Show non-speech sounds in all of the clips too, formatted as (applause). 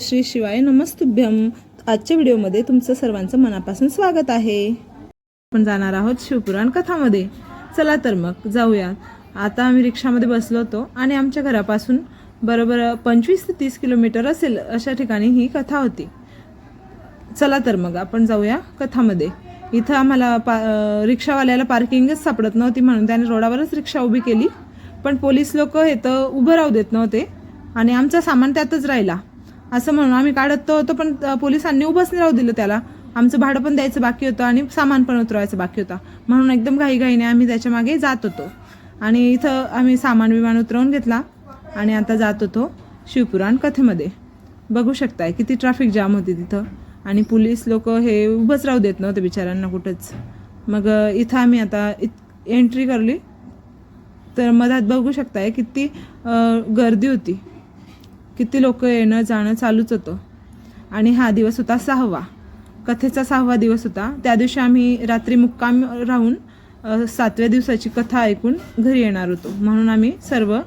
श्री शिवाय नमस्तुभ्यम. आजच्या व्हिडिओमध्ये तुमचं सर्वांचं मनापासून स्वागत आहे. आपण जाणार आहोत शिवपुराण कथामध्ये. चला तर मग जाऊया. आता आम्ही रिक्षामध्ये बसलो होतो आणि आमच्या घरापासून बरोबर पंचवीस ते तीस किलोमीटर असेल अशा ठिकाणी ही कथा होती. चला तर मग आपण जाऊया कथामध्ये. इथं आम्हाला पा रिक्षावाल्याला पार्किंगच सापडत नव्हती म्हणून त्याने रोडावरच रिक्षा उभी केली. पण पोलीस लोक हे तर उभं राहू देत नव्हते आणि आमचा सामान त्यातच राहिला. असं म्हणून आम्ही काढत तर होतो पण पोलिसांनी उभंच नाही राहू दिलं त्याला. आमचं भाडं पण द्यायचं बाकी होतं आणि सामान पण उतरवायचं बाकी होता. म्हणून एकदम घाईघाईने आम्ही त्याच्यामागे जात होतो. आणि इथं आम्ही सामान विमान उतरवून घेतला आणि आता जात होतो शिवपुराण कथेमध्ये. बघू शकताय किती ट्रॅफिक जाम होती तिथं. आणि पोलीस लोक हे उभंच राहू देत नव्हते बिचाऱ्यांना कुठंच. मग इथं आम्ही आता इत एंट्री करली. तर मधात बघू शकताय किती गर्दी होती. किती लोक येणं जाणं चालूच होतं. आणि हा दिवस होता सहावा. कथेचा सहावा दिवस होता. त्या दिवशी आम्ही रात्री मुक्काम राहून सातव्या दिवसाची कथा ऐकून घरी येणार होतो. म्हणून आम्ही सर्व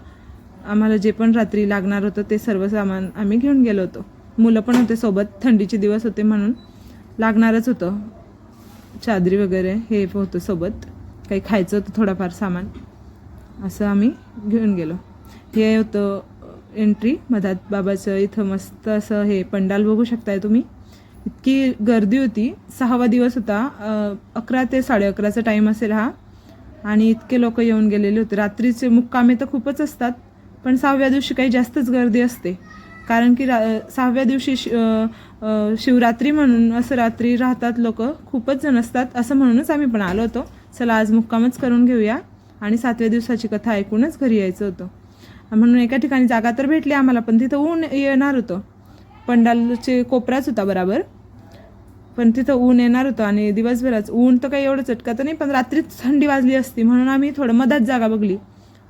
आम्हाला जे पण रात्री लागणार होतं ते सर्व सामान आम्ही घेऊन गेलो होतो. मुलं पण होते सोबत. थंडीचे दिवस होते म्हणून लागणारच होतं. चादरी वगैरे हे होतं सोबत. काही खायचं होतं थोडंफार सामान. असं आम्ही घेऊन गेलो. हे होतं एंट्री मधात बाबाचं इथं मस्त असं हे पंडाल बघू शकताय तुम्ही. इतकी गर्दी होती. सहावा दिवस होता. अकरा ते साडे अकराचा टाईम असेल हा. आणि इतके लोक येऊन गेलेले होते. रात्रीचे मुक्कामे तर खूपच असतात. पण सहाव्या दिवशी काही जास्तच गर्दी असते. कारण की रा सहाव्या दिवशी शि शिवरात्री म्हणून असं रात्री राहतात लोक. खूपच जण असतात. असं म्हणूनच आम्ही पण आलो होतो. चला आज मुक्कामच करून घेऊया. आणि सातव्या दिवसाची कथा ऐकूनच घरी यायचं होतं. म्हणून एका ठिकाणी जागा तर भेटली आम्हाला पण तिथं ऊन येणार होतं. पंडालचे कोपराच होता बराबर. पण तिथं ऊन येणार होतं आणि दिवसभराच ऊन तर काही एवढं चटकत नाही पण रात्रीच थंडी वाजली असती म्हणून आम्ही थोडं मधात जागा बघली.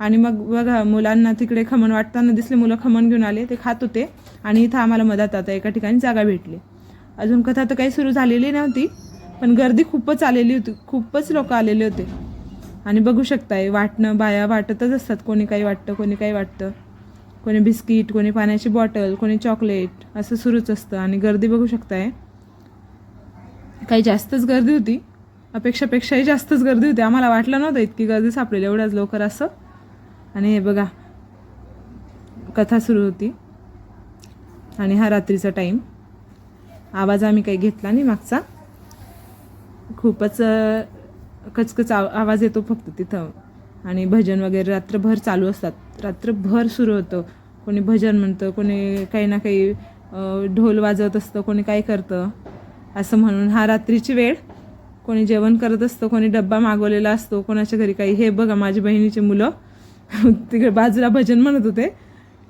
आणि मग बघा मुलांना तिकडे खमण वाटताना दिसले मुलं खमण घेऊन आले ते खात होते. आणि इथं आम्हाला मधात आता एका ठिकाणी जागा भेटली. अजून कथा तर काही सुरू झालेली नव्हती पण गर्दी खूपच आलेली होती खूपच लोक आलेले होते. आणि बघू शकताय वाटणं बाया वाटतच असतात. कोणी काही वाटतं कोणी काही वाटतं. कोणी बिस्किट कोणी पाण्याची बॉटल कोणी चॉकलेट असं सुरूच असतं. आणि गर्दी बघू शकताय. काही जास्तच गर्दी होती. अपेक्षापेक्षाही जास्तच गर्दी होती. आम्हाला वाटलं नव्हतं इतकी गर्दी सापडेल एवढ्याच लवकर असं. आणि हे बघा कथा सुरू होती. आणि हा रात्रीचा टाईम आवाज आम्ही काही घेतला नाही मागचा. खूपच कचकच आव आवाज येतो फक्त तिथं. आणि भजन वगैरे रात्रभर चालू असतात. रात्रभर सुरू होतं. कोणी भजन म्हणतं कोणी काही ना काही ढोल वाजवत असतं कोणी काय करतं. असं म्हणून हा रात्रीची वेळ कोणी जेवण करत असतं कोणी डब्बा मागवलेला असतो कोणाच्या घरी काही. हे बघा माझ्या बहिणीचे मुलं. (laughs) तिकडे बाजूला भजन म्हणत होते.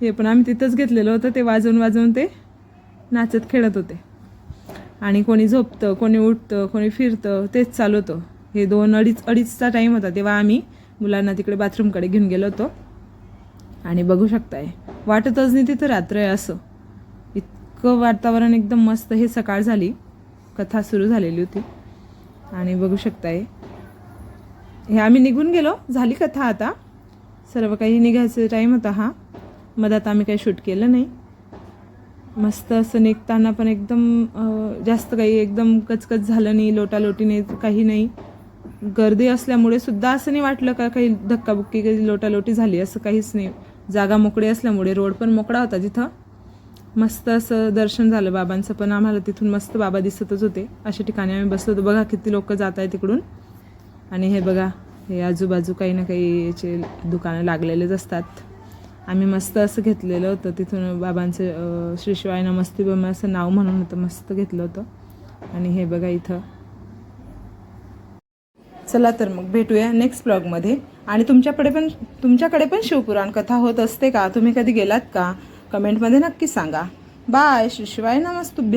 हे पण आम्ही तिथंच घेतलेलं होतं. ते वाजवून वाजवून ते नाचत खेळत होते. आणि कोणी झोपतं कोणी उठतं कोणी फिरतं तेच चालू होतं. हे दोन अडीच अडीचचा टाईम होता तेव्हा आम्ही मुलांना तिकडे बाथरूमकडे घेऊन गेलो होतो. आणि बघू शकताय वाटतच नाही तिथं रात्र आहे असं. इतकं वातावरण एकदम मस्त हे सकाळ झाली. कथा सुरू झालेली होती. आणि बघू शकताय हे आम्ही निघून गेलो. झाली कथा आता. सर्व काही निघायचं टाईम होता हा. मधात आम्ही काही शूट केलं नाही. मस्त असं निघताना पण एकदम जास्त काही एकदम कचकच झालं नाही लोटालोटी नाही काही नाही. गर्दी असल्यामुळे सुद्धा असं नाही वाटलं का काही धक्काबुक्की काही लोटालोटी झाली असं काहीच नाही. जागा मोकळी असल्यामुळे रोड पण मोकळा होता तिथं मस्त असं दर्शन झालं बाबांचं पण आम्हाला तिथून मस्त बाबा दिसतच होते. अशा ठिकाणी आम्ही बसलो होतो. बघा किती लोक जात आहे तिकडून आणि हे बघा हे आजूबाजू काही ना काही याचे दुकानं लागलेलेच असतात. आम्ही मस्त असं घेतलेलं होतं. तिथून बाबांचं श्रीशिवायनं श्री शिवाय बम असं नाव म्हणून होतं मस्त घेतलं होतं. आणि हे बघा इथं. चला तर मग भेटूया नेक्स्ट ब्लॉगमध्ये आणि तुमच्याकडे पण तुमच्याकडे पण शिवपुराण कथा होत असते का? तुम्ही कधी गेलात का? कमेंटमध्ये नक्की सांगा. बाय शिवाय नमस्तुभ्या.